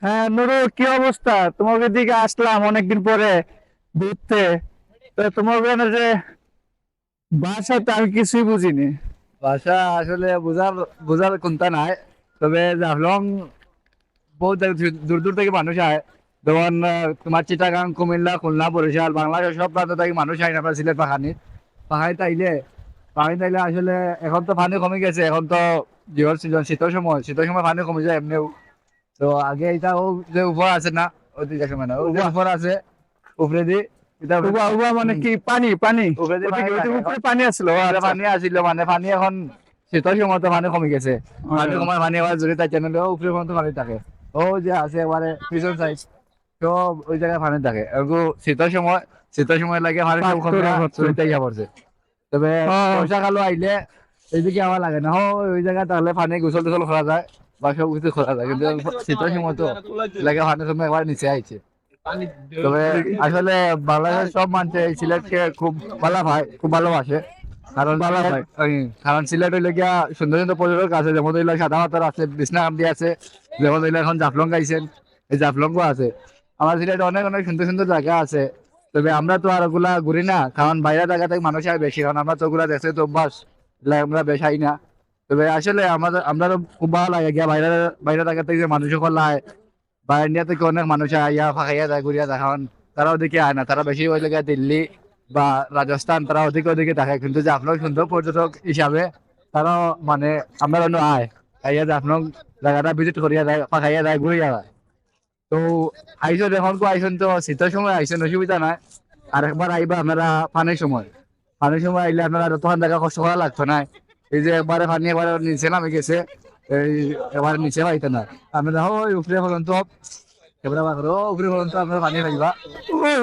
হ্যাঁ নুরু, কি অবস্থা? তোমাকে দিকে আসলাম অনেকদিন পরে ঘুরতে। তোমার ওখানে যে বাসা, তো আমি কিছুই বুঝিনি। ভাষা আসলে বোঝার বোঝার কোনটা নাই। তবে জাফলং বহুত দূর- দূর থেকে মানুষ আয়। যেমন তোমার চিটাগাং, কুমিল্লা, খুলনা, বরিশাল বাংলাদেশ সব প্রান্ত থেকে মানুষ আয় আমরা সিলেট পাখানি পাখানি তাইলে পাখানি তাইলে আসলে এখন তো পানি কমে গেছে। এখন তো জীবন সিজন শীতের সময় শীতের সময় পানি কমে যায়, এমনিও তো আগে এটা ও যে উপর আছে না ওই দিকে সময় না ও যে উপর আছে উপরে দি উবা উবা মানে কি? পানি পানি? উপরে পানি পানি। মানে পানি এখন শীতের সময় তো পানি কমে গেছে। পানি কমার পানি আবার জড়িয়ে থাকে না উপরে পর্যন্ত পানি থাকে। ও যে আছে এবারে পিছন সাইড তো ওই জায়গায় পানি থাকে। শীতের সময় শীতের সময় লাগে পানি সব পড়ছে তবে। বর্ষাকালও আইলে এইদিকে আমার লাগে না? ওই জায়গায় তাহলে পানি গোসল টোসল করা যায়। বা সব কিছু করা যায় কিন্তু শীতের সময় তো একবার নিচে আইছে। তবে আসলে বাংলাদেশের সব মানুষ এই সিলেটকে খুব ভালো হয় খুব ভালোবাসে। কারণ ভালো সিলেট- কারণ সিলেট হইলে গিয়া সুন্দর সুন্দর পর্যটক আছে যেমন হইল সাদা পাথর আছে বিছনাকান্দি আছে যেমন হইল এখন জাফলং গাইছেন এই জাফলঙ্গ আছে। আমার সিলেটে অনেক অনেক সুন্দর সুন্দর জায়গা আছে। তবে আমরা তো আর ওগুলা ঘুরি না কারণ বাইরের জায়গা থেকে মানুষ হয় বেশি কারণ আমরা তো ওগুলা দেখতে তো অভ্যাস আমরা বেশাই না। তবে আসলে আমাদের আমরা খুব ভালো লাগে। গিয়া বাইরে বাইরের জায়গা থেকে মানুষ সকল আয়, বা ইন্ডিয়া থেকে অনেক মানুষ আইয়া ফাঁকাইয়া যায়, ঘুরিয়া যায়। তারা ওদিকে আয় না, তারা বেশি ওই জায়গায় দিল্লি বা রাজস্থান, তারা ওদিকে ওদিকে থাকে। কিন্তু যে আপনার সুন্দর পর্যটক হিসাবে তারা মানে আমরা অন্য আয়। আইয়া যে আপনার জায়গাটা ভিজিট করিয়া যায়, ফাঁকাইয়া যায়, ঘুরিয়া যায়। তো আইসন এখন কো, আইসন তো শীতের সময় আইসন, অসুবিধা নাই। আর একবার আইবা আপনারা পানির সময়। পানির সময় আইলে আপনারা তখন দেখা কষ্ট করা লাগতো না। এই যে একবারে পানি একবারে নিচে নামে গেছে এই এবার নিচে পাইতে না আপনারা ওই উপরে পর্যন্ত এবারে আবার উপরে পর্যন্ত আপনারা পানি পাইবা ওই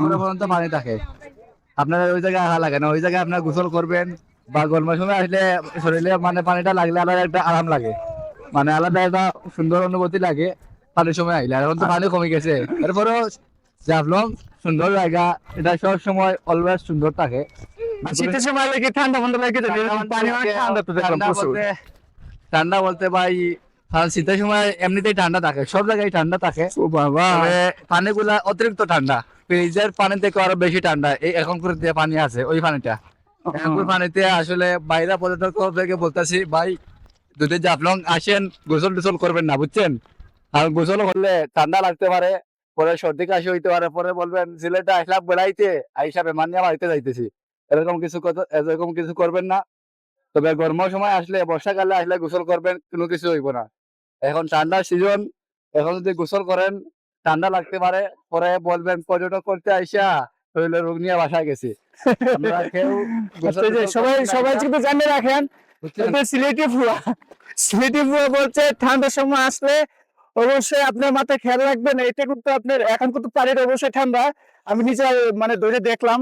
উপরে, পর্যন্ত পানি থাকে। আপনারা ওই জায়গায় আহা লাগে না ওই জায়গায় আপনার গোসল করবেন বা গরমের সময় আসলে শরীরে মানে পানিটা লাগলে আলাদা একটা আরাম লাগে। মানে আলাদা একটা সুন্দর অনুভূতি লাগে পানির সময় আইলে এখন তো পানি কমে গেছে। এরপরেও জাফলং সুন্দর জায়গা এটা সব সময় অলওয়েজ সুন্দর থাকে। শীতের সময় লাগে ঠান্ডা মন্ডা লাগে পানি অনেক ঠান্ডা তো দেখলাম প্রচুর। বলতে ঠান্ডা বলতে ভাই শীতের সময় এমনিতেই ঠান্ডা থাকে সব জায়গায় ঠান্ডা থাকে। ও বাবা। পানিগুলা অতিরিক্ত ঠান্ডা। ফ্রিজের পানি থেকে আরও বেশি ঠান্ডা এই এখন করে দিয়ে পানি আছে ওই পানিটা। এখন পানিতে আসলে বাইরে পর্যটক থেকে বলতেছি ভাই যদি জাফলং আসেন গোসল টোসল করবেন না বুঝছেন? আর গোসল করলে ঠান্ডা লাগতে পারে পরে সর্দি কাশি হইতে পারে পরে বলবেন সিলেটে আসলাম বেড়াইতে আইসা বেমান নিয়ে বাড়িতে যাইতেছি। এরকম কিছু কথা এরকম কিছু করবেন না। তবে গরমের সময় আসলে বর্ষাকালে আসলে গোসল করবেন কোনো কিছু হইব না। এখন ঠান্ডার সিজন এখন যদি গোসল করেন ঠান্ডা লাগতে পারে পরে বলবেন পর্যটক করতে আইসা শরীরে রোগ নিয়ে বাসায় গেছি। সবাই সবাই কিন্তু রাখেন সিলেটি ফুয়া সিলেটি ফুয়া বলছে ঠান্ডার সময় আসলে অবশ্যই আপনার মাথায় খেয়াল রাখবেন এটা কিন্তু আপনার এখন কিন্তু পানির অবশ্যই ঠান্ডা। আমি নিজে মানে ধরে দেখলাম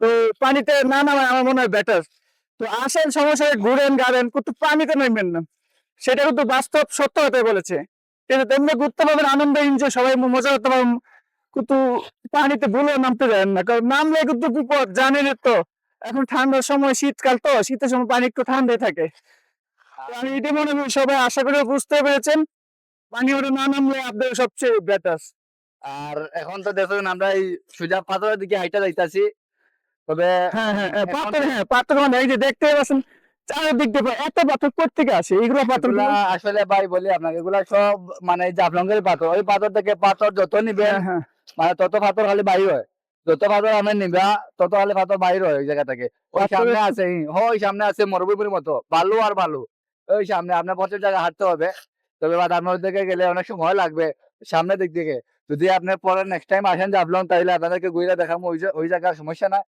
তো পানিতে না নামা আমার মনে হয় বেটার তো আসেন সমস্যা ঘুরেন, গাড়েন, কিন্তু পানিতে নামবেন না। সেটা কিন্তু বাস্তব সত্য হতে বলেছে। কিন্তু তেমনি ঘুরতে পারবেন, আনন্দ এনজয় সবাই মজা করতে পারবেন। কিন্তু পানিতে ভুলেও নামতে দেন না, কারণ নামলে কিন্তু বিপদ, জানেন তো। এখন ঠান্ডার সময়, শীতকাল তো, শীতের সময় পানি একটু ঠান্ডাই থাকে। আমি এটাই মনে করি সবাই আশা করি বুঝতে পেরেছেন, পানি ওটা না নামলে আপনাদের সবচেয়ে বেটার আর এখন তো দেখুন, আমরা এই সুজা পাথরের দিকে হাইটা যাইতাছি। তবে হ্যাঁ হ্যাঁ হ্যাঁ, পাথর হ্যাঁ পাথর মানে এই যে দেখতে পাচ্ছেন চারিদিক দিয়ে এত পাথর কোথেকে আসে? এইগুলো পাথর আসলে ভাই বলি আপনাকে এগুলা সব মানে জাফলঙ্গের পাথর ওই পাথর থেকে পাথর যত নিবেন হ্যাঁ হ্যাঁ। মানে তত পাথর খালি বাইর হয়। যত পাথর আমি নিবা তত খালি পাথর বাইর হয় ওই জায়গা থেকে। ওই সামনে আছে ওই সামনে আছে মরুভূমির মতো বালু আর বালু। ওই সামনে আপনার প্রচুর জায়গা হাঁটতে হবে। তবে বাদানোর দিকে গেলে অনেক সময় লাগবে সামনের দিক থেকে যদি আপনি পরে নেক্সট টাইম আসেন জাফলং তাহলে আপনাদেরকে ঘুরে দেখাবো ওই জায়গার সমস্যা নাই।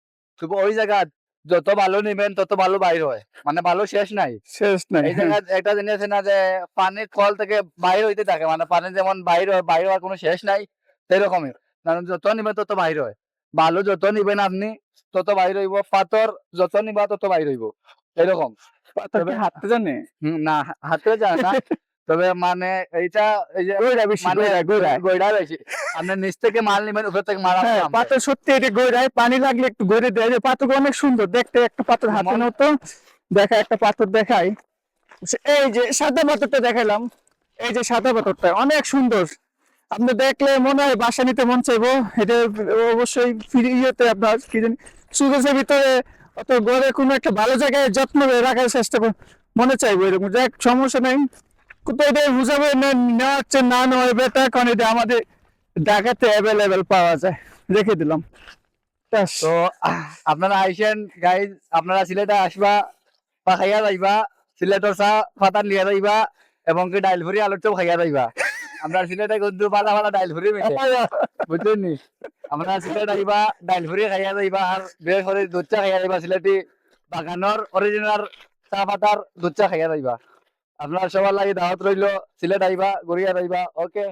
তবু ওই জায়গা যত ভালো নিবেন তত ভালো বাইর হয়। মানে ভালো শেষ নাই। শেষ নাই। এই জায়গা একটা জিনিস আছে না যে পানির কল থেকে বাইরে হইতে থাকে। মানে পানি যেমন বাইরে হয় বাইরে হওয়ার কোনো শেষ নাই সেরকমই। কারণ যত নিবেন তত বাইরে হয়। বালু যত নিবেন আপনি তত বাইর হইব। পাথর যত নিবা তত বাইর হইব। এরকম। হাঁটতে জানে? না হাতে যায় না। তবে মানে এইটা এই যে গইরা বেশি মানে গইরা গইরা। গইড়া বেশি। আপনি নিচ থেকে মাল নিবেন উপর থেকে মাল হ্যাঁ পাথর সত্যি এটা গইরায় পানি লাগলে একটু গইরে দেয়। যে পাথর অনেক সুন্দর দেখতে একটা পাথর হাতে মতো। দেখা একটা পাথর দেখাই। এই যে সাদা পাথরটা দেখাইলাম। এই যে সাদা পাথরটা অনেক সুন্দর। আপনি দেখলে মনে হয় বাসা নিতে মন চাইব। এটা অবশ্যই ফ্রি ইয়েতে আপনার কি জানি সুগেজের ভিতরে অত গড়ে কোনো একটা ভালো জায়গায় যত্ন রাখার চেষ্টা করুন মনে চাইব এরকম। যাক সমস্যা নেই। কিন্তু এটা না নেওয়া হচ্ছে না নেওয়া বেটার কারণ এটা আমাদের ঢাকাতে অ্যাভেলেবেল পাওয়া যায়। রেখে দিলাম। তো আপনারা আইসেন গাইজ আপনারা সিলেটে আসবা বা খাইয়া যাইবা সিলেটর চা ফাতান লিয়া যাইবা এবং কি ডাইল ভরি আলুর চপ খাইয়া যাইবা। আমরা সিলেটে কিন্তু পালা পালা ডাইল ভরি মেটে নি? আমরা সিলেট আইবা ডাইল ভরি খাইয়া যাইবা আর বিশেষ করে দুধ চা খাইয়া যাইবা সিলেটি বাগানের অরিজিনাল চা পাতার দুধ চা খাইয়া যাইবা। আপনার সবার লাগি দাওয়াত রইল সিলেট আইবা গড়িয়া আইবা ওকে